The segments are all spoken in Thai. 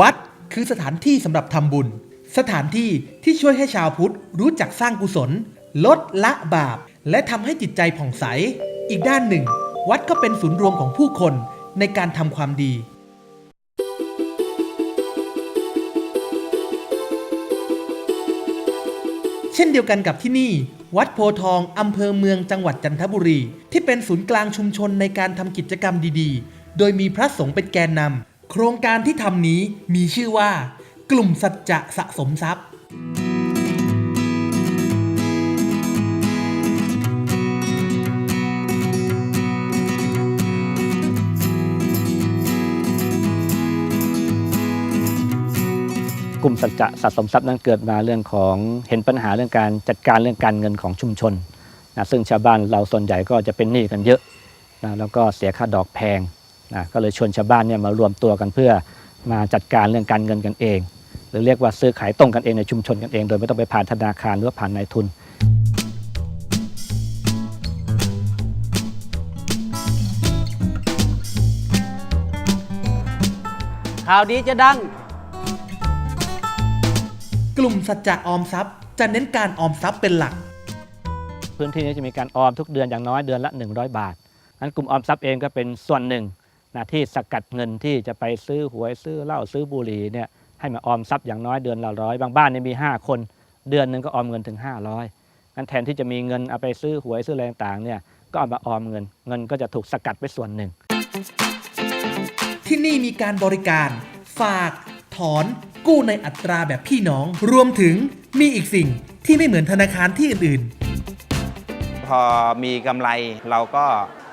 วัดคือสถานที่สำหรับทำบุญ สถานที่ที่ช่วยให้ชาวพุทธรู้จักสร้างกุศล ลดละบาป และทำให้จิตใจผ่องใส อีกด้านหนึ่ง วัดก็เป็นศูนย์รวมของผู้คนในการทำความดีเช่นเดียวกันกับที่นี่ วัดโพทองอำเภอเมืองจังหวัดจันทบุรี ที่เป็นศูนย์กลางชุมชนในการทำกิจกรรมดีๆ โดยมีพระสงฆ์เป็นแกนนำ โครงการที่ทำนี้มีชื่อว่า กลุ่มสัจจะสะสมทรัพย์ กลุ่มสัจจะสะสมทรัพย์นั้นเกิดมาเรื่องของเห็นปัญหาเรื่องการจัดการเรื่องการเงินของชุมชนนะซึ่งชาวบ้านเราส่วนใหญ่ก็จะเป็นหนี้กันเยอะนะแล้วก็เสียค่าดอกแพง นะก็เลยชวนชาวบ้านเนี่ยมารวมตัวกันเพื่อมาจัดการเรื่องการเงินกันเอง หรือเรียกว่าซื้อขายตรงกันเองในชุมชนกันเอง โดยไม่ต้องไปผ่านธนาคารหรือว่าผ่านนายทุน ข่าวดีจะดัง กลุ่มสัจจะออมทรัพย์ จะเน้นการออมทรัพย์เป็นหลัก พื้นที่นี้จะมีการออมทุกเดือนอย่างน้อยเดือนละ 100 บาทนั้นกลุ่มออมทรัพย์เองก็เป็นส่วนหนึ่ง นะที่สกัดเงินที่จะไปซื้อหวยซื้อเหล้าซื้อบุหรี่เนี่ยให้มาออมทรัพย์อย่างน้อยเดือนละร้อยบางบ้านเนี่ยมี 5 คน เดือนหนึ่งก็ออมเงินถึง 500งั้นแทนที่จะมีเงินเอาไปซื้อหวยซื้ออะไรต่างๆเนี่ยก็เอามาออมเงิน เงินก็จะถูกสกัดไปส่วนหนึ่ง ที่นี่มีการบริการ ฝาก ถอน กู้ในอัตราแบบพี่น้อง รวมถึงมีอีกสิ่งที่ไม่เหมือนธนาคารที่อื่นๆพอมีกำไรเราก็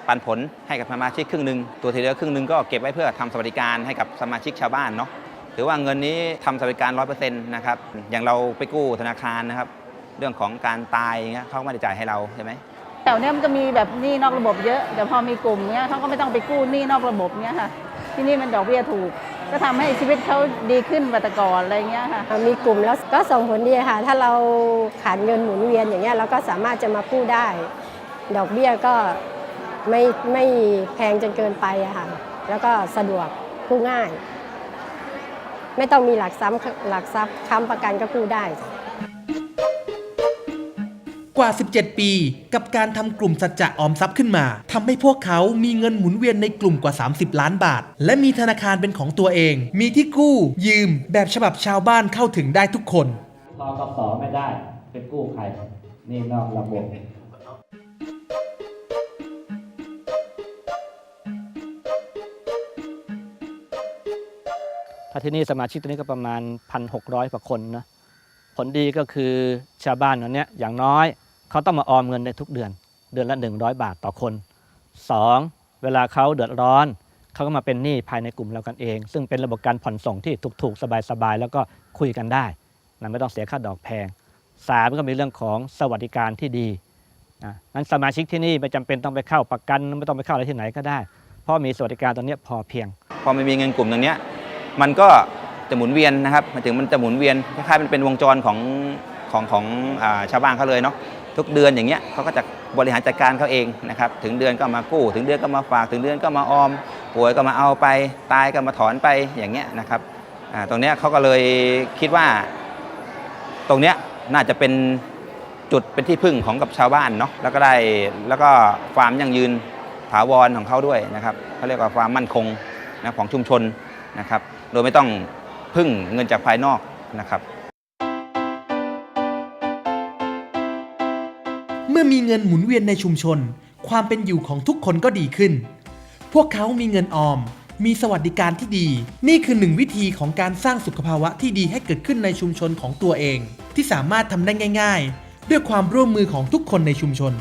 ปันผลให้กับสมาชิกครึ่งหนึ่งตัวที่เหลือครึ่งหนึ่งก็เก็บไว้เพื่อทำสวัสดิการให้กับสมาชิกชาวบ้านเนาะถือว่าเงินนี้ทำสวัสดิการ100%นะครับอย่างเราไปกู้ธนาคารนะครับ เรื่องของการตายอย่างเงี้ยเขาไม่ได้จ่ายให้เราใช่ไหมแถวเนี้ยมันจะมีแบบหนี้นอกระบบเยอะแต่พอมีกลุ่มเนี้ยเขาก็ไม่ต้องไปกู้หนี้นอกระบบเนี้ยค่ะที่นี่มันดอกเบี้ยถูก ก็ทำให้ชีวิตเขาดีขึ้นกว่าแต่ก่อนอะไรเงี้ยค่ะมีกลุ่มแล้วก็ส่งผลดีค่ะ ถ้าเราขาดเงินหมุนเวียนอย่างเงี้ยเราก็สามารถจะมากู้ได้ ดอกเบี้ยก็ ไม่ไม่แพงจนเกินไปอะค่ะ แล้วก็สะดวกกู้ง่าย ไม่ต้องมีหลักทรัพย์หลักทรัพย์ค้ำประกันก็กู้ได้ กว่า 17 ปี กับการทำกลุ่มสัจจะออมทรัพย์ขึ้นมาทำให้พวกเขามีเงินหมุนเวียนในกลุ่มกว่า 30 ล้านบาท และมีธนาคารเป็นของตัวเอง มีที่กู้ ยืม แบบฉบับชาวบ้านเข้าถึงได้ทุกคนรอกสไม่ได้เป็นกู้ใครนี่นอกระบบาที่นี่สมาชิกตัวนี้ก็ประมาณ 1,600กว่าคนนะผลดีก็คือชาวบ้านอันเนี้ยอย่างน้อย เขาต้องมาออมเงินในทุกเดือน เดือนละ 100 บาทต่อคน 2. เวลาเขาเดือดร้อน เขาก็มาเป็นหนี้ภายในกลุ่มเรากันเอง ซึ่งเป็นระบบการผ่อนส่งที่ถูกๆ สบายๆ แล้วก็คุยกันได้นะไม่ต้องเสียค่าดอกแพงสามก็มีเรื่องของสวัสดิการที่ดีนะนั้นสมาชิกที่นี่ไม่จำเป็นต้องไปเข้าประกันไม่ต้องไปเข้าอะไรที่ไหนก็ได้ เพราะมีสวัสดิการตรงนี้พอเพียง พอมันมีเงินกลุ่มตรงนี้ มันก็จะหมุนเวียนนะครับมาถึงมันจะหมุนเวียนคล้ายๆมันเป็นวงจรของของของอชาวบ้านเขาเลยเนาะทุกเดือนอย่างเงี้ยเขาก็จะบริหารจัดการเขาเองนะครับถึงเดือนก็มากู้ ถึงเดือนก็มาฝาก ถึงเดือนก็มาออม ป่วยก็มาเอาไปตายก็มาถอนไปอย่างเงี้ยนะครับตรงเนี้ยเขาก็เลยคิดว่า ตรงเนี้ยน่าจะเป็นจุดเป็นที่พึ่งของกับชาวบ้านเนาะแล้วก็ได้แล้วก็ความยั่งยืนถาวรของเขาด้วยนะครับเขาเรียกว่าความมั่นคงนะของชุมชนนะครับ โดยไม่ต้องพึ่งเงินจากภายนอกนะครับ เมื่อมีเงินหมุนเวียนในชุมชน ความเป็นอยู่ของทุกคนก็ดีขึ้น พวกเขามีเงินออม มีสวัสดิการที่ดี นี่คือหนึ่งวิธีของการสร้างสุขภาวะที่ดีให้เกิดขึ้นในชุมชนของตัวเอง ที่สามารถทำได้ง่าย ๆ ด้วยความร่วมมือของทุกคนในชุมชน